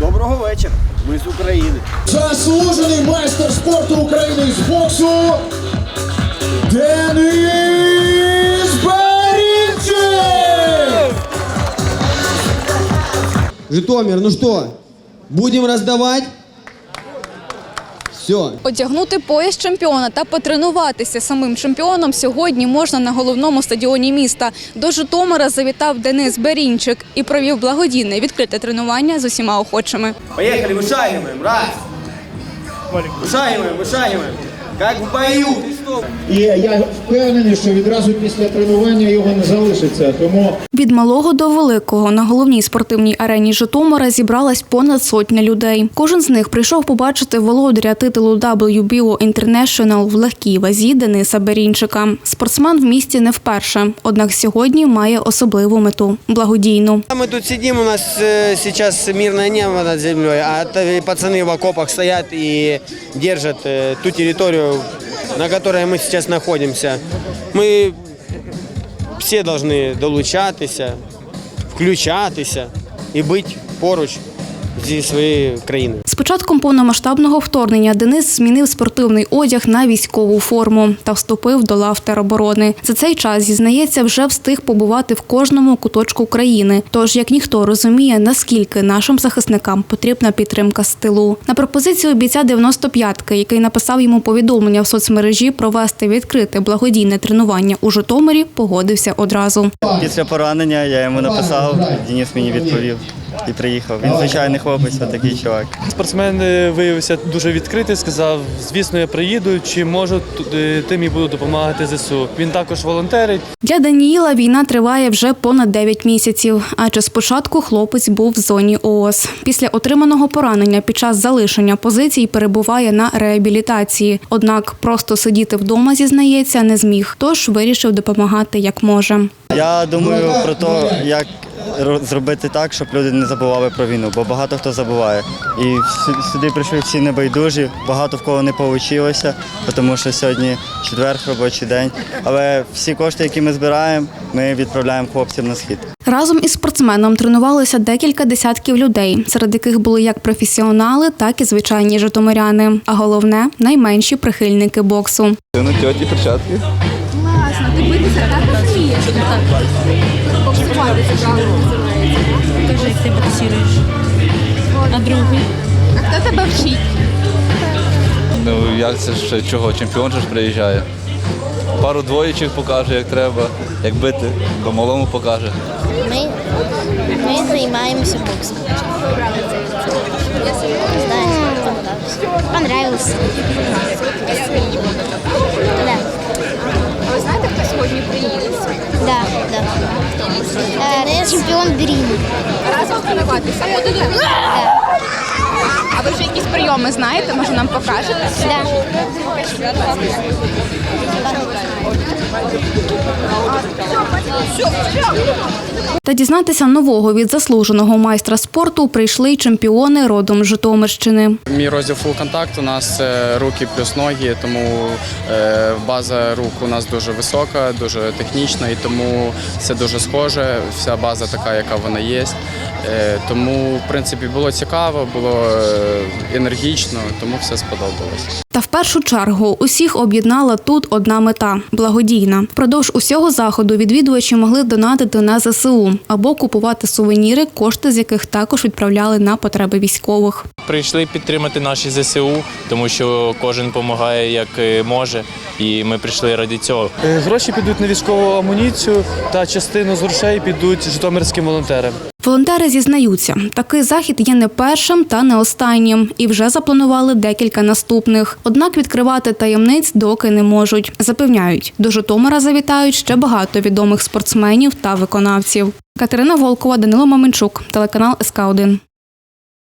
Доброго вечора. Ми з України. Заслужений майстер спорту України з боксу Деніс Барінчик! Житомир, ну что, будем раздавать? Все. Одягнути пояс чемпіона та потренуватися самим чемпіоном сьогодні можна на головному стадіоні міста. До Житомира завітав Денис Берінчик і провів благодійне відкрите тренування з усіма охочими. Поехали, вышагиваем. Раз. Вышагиваем, вышагиваем. Как в бою. І я впевнений, що відразу після тренування його не залишиться. Тому Від малого до великого на головній спортивній арені Житомира зібралась понад сотня людей. Кожен з них прийшов побачити володаря титулу WBO International в легкій вазі Дениса Берінчика. Спортсмен в місті не вперше, однак сьогодні має особливу мету благодійну. Мы тут сидим, у нас э, сейчас мирное небо над землей, а это пацаны в окопах стоят и держат э, ту территорию, на которой мы сейчас находимся. Мы все должны долучатися, включатися і бути поруч зі своєю країною. З початком повномасштабного вторгнення Денис змінив спортивний одяг на військову форму та вступив до лав тероборони. За цей час зізнається, вже встиг побувати в кожному куточку країни. Тож як ніхто розуміє, наскільки нашим захисникам потрібна підтримка з тилу. На пропозицію бійця 95-ки, який написав йому повідомлення в соцмережі провести відкрите благодійне тренування у Житомирі, погодився одразу. Після поранення я йому написав, Денис мені відповів і приїхав. Він звичайний хлопець, такий чувак. Спортсмен е, виявився дуже відкритий, сказав, звісно, я приїду, чи можу, т- тим і буду допомагати ЗСУ. Він також волонтерить. Для Даніїла війна триває вже понад 9 місяців, адже спочатку хлопець був в зоні ООС. Після отриманого поранення під час залишення позицій перебуває на реабілітації. Однак просто сидіти вдома, зізнається, не зміг, тож вирішив допомагати як може. Я думаю про те, як зробити так, щоб люди не забували про війну, бо багато хто забуває. І сюди прийшли всі небайдужі, багато в кого не вийшло, тому що сьогодні четвер робочий день. Але всі кошти, які ми збираємо, ми відправляємо хлопцям на схід. Разом із спортсменом тренувалося декілька десятків людей, серед яких були як професіонали, так і звичайні житомиряни. А головне найменші прихильники боксу. Ну, тьоті перчатки. Покажи, як ти боксируєш. А другий? А хто тебе вчить? Ну як це ж чого? Чемпіон же ж приїжджає. Пару двоєчих покаже, як треба, як бити, по малому покаже. Ми, ми займаємося боксом. Знаєте, понравилось. Чемпіон Дрім. Разом тренуватися будете? А ви вже якісь прийоми знаєте? Може нам покажете? Да. Та дізнатися нового від заслуженого майстра спорту прийшли й чемпіони родом з Житомирщини. Мій розділ фул контакт у нас це руки плюс ноги, тому е, база рук у нас дуже висока, дуже технічна, і тому все дуже схоже. Вся база така, яка вона є. Е, тому, в принципі, було цікаво, було е, енергічно, тому все сподобалось. Та в першу чергу усіх об'єднала тут одна мета благодійна. Впродовж усього заходу відвідувачі могли донатити на ЗСУ або купувати сувеніри, кошти з яких також відправляли на потреби військових. Прийшли підтримати наші ЗСУ, тому що кожен допомагає як може, і ми прийшли раді цього. Е, Гроші підуть на військову амуніцію, та частину з грошей підуть житомирським волонтерам. Волонтери зізнаються, такий захід є не першим та не останнім, і вже запланували декілька наступних. Однак відкривати таємниць доки не можуть. Запевняють, до Житомира завітають ще багато відомих спортсменів та виконавців. Катерина Волкова, Данило Маменчук, телеканал СК 1